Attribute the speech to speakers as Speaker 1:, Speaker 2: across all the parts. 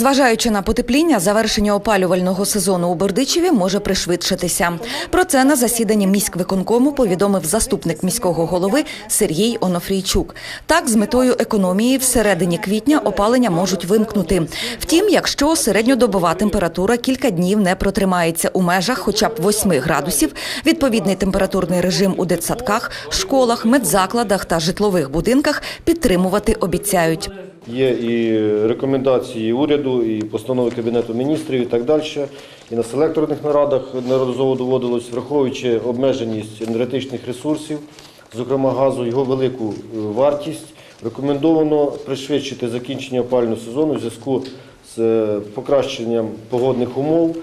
Speaker 1: Зважаючи на потепління, завершення опалювального сезону у Бердичеві може пришвидшитися. Про це на засіданні міськвиконкому повідомив заступник міського голови Сергій Онофрійчук. Так, з метою економії всередині квітня опалення можуть вимкнути. Втім, якщо середньодобова температура кілька днів не протримається у межах хоча б 8 градусів, відповідний температурний режим у дитсадках, школах, медзакладах та житлових будинках підтримувати обіцяють.
Speaker 2: Є і рекомендації уряду, і постанови Кабінету міністрів і так далі. І на селекторних нарадах неодноразово доводилось, враховуючи обмеженість енергетичних ресурсів, зокрема газу, його велику е, вартість, рекомендовано пришвидшити закінчення опалювального сезону в зв'язку з е, покращенням погодних умов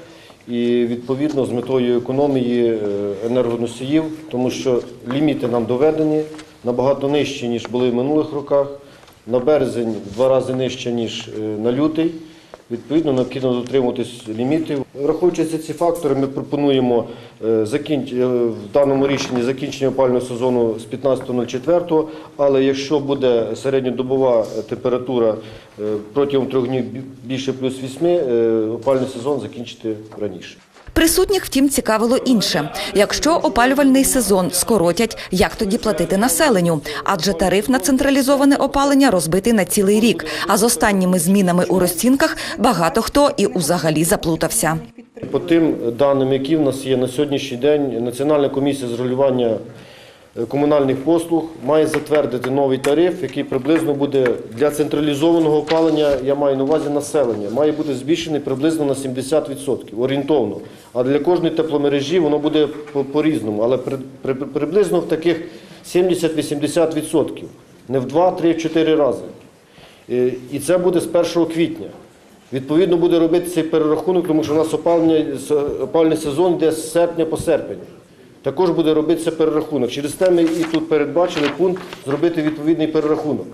Speaker 2: і відповідно з метою економії е, енергоносіїв, тому що ліміти нам доведені набагато нижчі, ніж були в минулих роках. На березень в два рази нижче, ніж е, на лютий. Відповідно, необхідно дотримуватись лімітів. Враховуючи ці фактори, ми пропонуємо е, е, в даному рішенні закінчення опалювального сезону з 15.04, але якщо буде середньодобова температура протягом трьох днів більше плюс 8, е, опалювальний сезон закінчити раніше.
Speaker 1: Присутніх, втім, цікавило інше. Якщо опалювальний сезон скоротять, як тоді платити населенню? Адже тариф на централізоване опалення розбитий на цілий рік. А з останніми змінами у розцінках багато хто і узагалі заплутався.
Speaker 2: По тим даним, які в нас є на сьогоднішній день, Національна комісія з регулювання комунальних послуг має затвердити новий тариф, який приблизно буде для централізованого опалення, я маю на увазі населення, має бути збільшений приблизно на 70%, орієнтовно. А для кожної тепломережі воно буде по- по-різному, але при- при- приблизно в таких 70-80%, не в 2, 3, 4 рази. Е, І це буде з 1 квітня. Відповідно, буде робити цей перерахунок, тому що у нас опалення, с- сезон йде з серпня по серпень. Також буде робитися перерахунок. Через те ми і тут передбачили пункт зробити відповідний перерахунок.